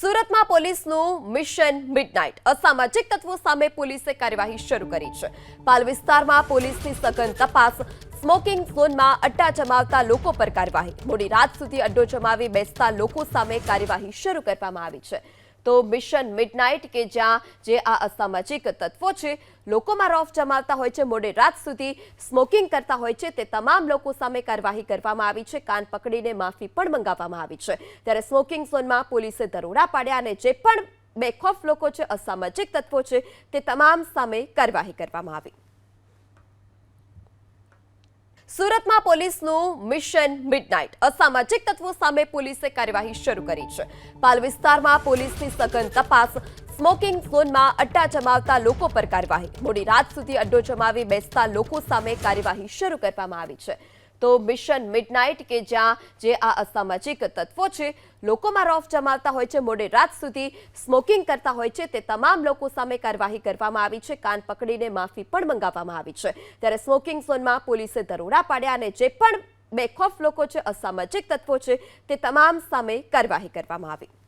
સુરતમાં પોલીસનું mission midnight. અસામાજિક તત્વો સામે પોલીસે કાર્યવાહી શરૂ કરી છે. પાલ વિસ્તારમાં પોલીસની સઘન તપાસ. સ્મોકિંગ ઝોનમાં અડ્ડા જમાવતા લોકો પર કાર્યવાહી. મોડી રાત સુધી અડ્ડો જમાવી બેસતા લોકો સામે કાર્યવાહી શરૂ કરવામાં આવી છે. તો મિશન મિડનાઇટ કે જ્યાં જે આ અસામાજિક તત્વો છે, લોકોમાં રોફ જમાવતા હોય છે, મોડે રાત સુધી સ્મોકિંગ કરતા હોય છે, તે તમામ લોકો સામે કાર્યવાહી કરવામાં આવી છે, કાન પકડીને માફી પણ મંગાવવામાં આવી છે. ત્યારે સ્મોકિંગ ઝોનમાં પોલીસે દરોડા પાડ્યા અને જે પણ બેખોફ લોકો છે, અસામાજિક તત્વો છે, તે તમામ સામે કાર્યવાહી કરવામાં આવી. સુરતમાં પોલીસનું મિશન મિડનાઇટ. અસામાજિક તત્વો સામે પોલીસે કાર્યવાહી શરૂ કરી છે. પાલ વિસ્તારમાં પોલીસની સઘન તપાસ. સ્મોકિંગ ઝોનમાં અડ્ડા જમાવતા લોકો પર કાર્યવાહી. મોડી રાત સુધી અડ્ડો જમાવી બેસતા લોકો સામે કાર્યવાહી શરૂ કરવામાં આવી છે. તો મિશન મિડનાઇટ કે જ્યાં જે આ અસામાજિક તત્વો છે, લોકોમાં રોફ જમાવતા હોય છે, મોડે રાત સુધી સ્મોકિંગ કરતા હોય છે, તે તમામ લોકો સામે કાર્યવાહી કરવામાં આવી છે, કાન પકડીને માફી પણ મંગાવવામાં આવી છે. ત્યારે સ્મોકિંગ ઝોનમાં પોલીસે દરોડા પાડ્યા અને જે પણ બેખોફ લોકો છે, અસામાજિક તત્વો છે, તે તમામ સામે કાર્યવાહી કરવામાં આવી.